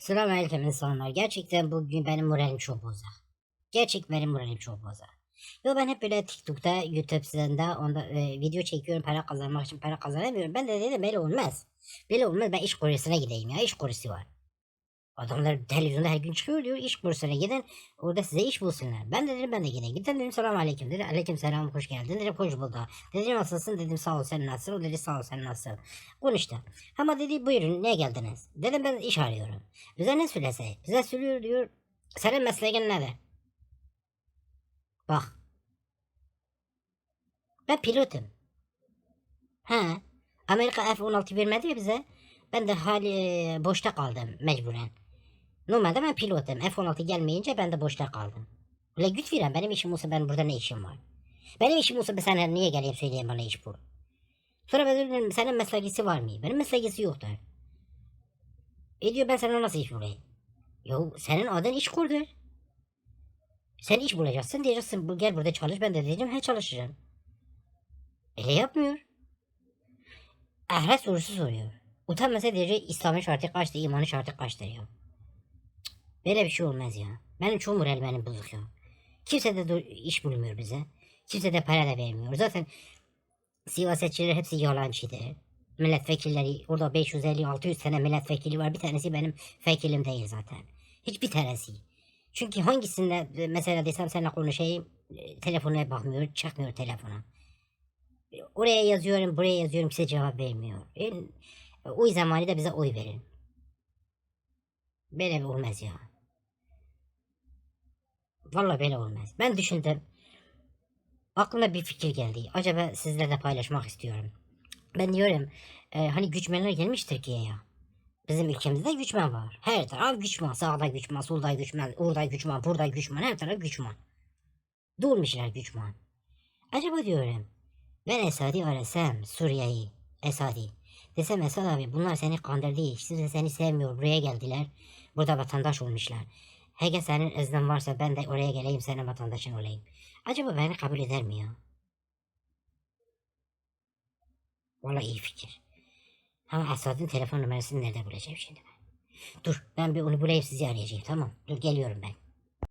Selamun aleyküm insanlar. Gerçekten bugün benim moralim çok bozuk. Gerçek benim moralim çok bozuk. Yo ben hep böyle TikTok'ta, YouTube'da onda e, video çekiyorum para kazanmak için para kazanamıyorum. Ben de dedim böyle olmaz. Böyle olmaz ben iş kursuna gideyim ya iş kursu var. Adamlar televizyonda her gün çıkıyor diyor iş kursuna gidin orada size iş bulsunlar. Ben de dedim ben de gideyim. Gittim dedim selam aleyküm dedi. Aleyküm selam hoş geldin dedim hoş bulduk. Dedim nasılsın dedim sağ ol sen nasılsın o dedi sağ ol sen nasılsın. Konuştu. Ama dedi buyurun niye geldiniz? Dedim ben iş arıyorum. Bize ne söylese? Bize söylüyor diyor. Senin mesleğin nedir? Bak. Ben pilotum. He. Amerika F-16 vermedi ya bize. Ben de hali e, boşta kaldım mecburen. Normalde ben pilotum. F-16 gelmeyince ben de boşta kaldım. Öyle güç veren benim işim olsa ben burada ne işim var? Benim işim olsa ben sana niye geleyim söyleyeyim bana iş bul. Sonra ben dedim senin meslekisi var mı? Benim meslekisi yoktur. E diyor ben sana nasıl iş bulayım? Yo senin adın iş kurdur. Sen iş bulacaksın diyeceksin bu gel burada çalış ben de diyeceğim he çalışacağım. Öyle yapmıyor. Ahiret sorusu soruyor. Utanmasa diyecek İslam'ın şartı kaçtı, imanın şartı kaçtır ya. Böyle bir şey olmaz ya. Benim çoğu moral benim bozuk ya. Kimse de iş bulmuyor bize. Kimse de para da vermiyor. Zaten siyasetçiler hepsi yalancıdır. Milletvekilleri orada 550-600 tane milletvekili var. Bir tanesi benim vekilim değil zaten. Hiçbir tanesi. Çünkü hangisinde e, mesela desem seninle konuşayım e, telefona bakmıyor, çakmıyor telefona. Oraya yazıyorum, buraya yazıyorum kimse cevap vermiyor. E, oy zamanı da bize oy verin. Böyle olmaz ya. Vallahi böyle olmaz. Ben düşündüm. Aklıma bir fikir geldi. Acaba sizlerle paylaşmak istiyorum. Ben diyorum e, hani güçmenler gelmiş Türkiye'ye. Bizim ülkemizde güçmen var. Her taraf güçmen. Sağda güçmen, solda güçmen, orada güçmen, burada güçmen, her taraf güçmen. Durmuşlar güçmen. Acaba diyorum ben Esad'i arasam Suriye'yi, Esad'i. Desem Esad abi bunlar seni kandırdı. İşte seni sevmiyor. Buraya geldiler. Burada vatandaş olmuşlar. Hege senin iznin varsa ben de oraya geleyim senin vatandaşın olayım. Acaba beni kabul eder mi ya? Vallahi iyi fikir. Ama Esad'ın telefon numarasını nerede bulacağım şimdi ben? Dur ben bir onu bulayım sizi arayacağım tamam. Dur geliyorum ben.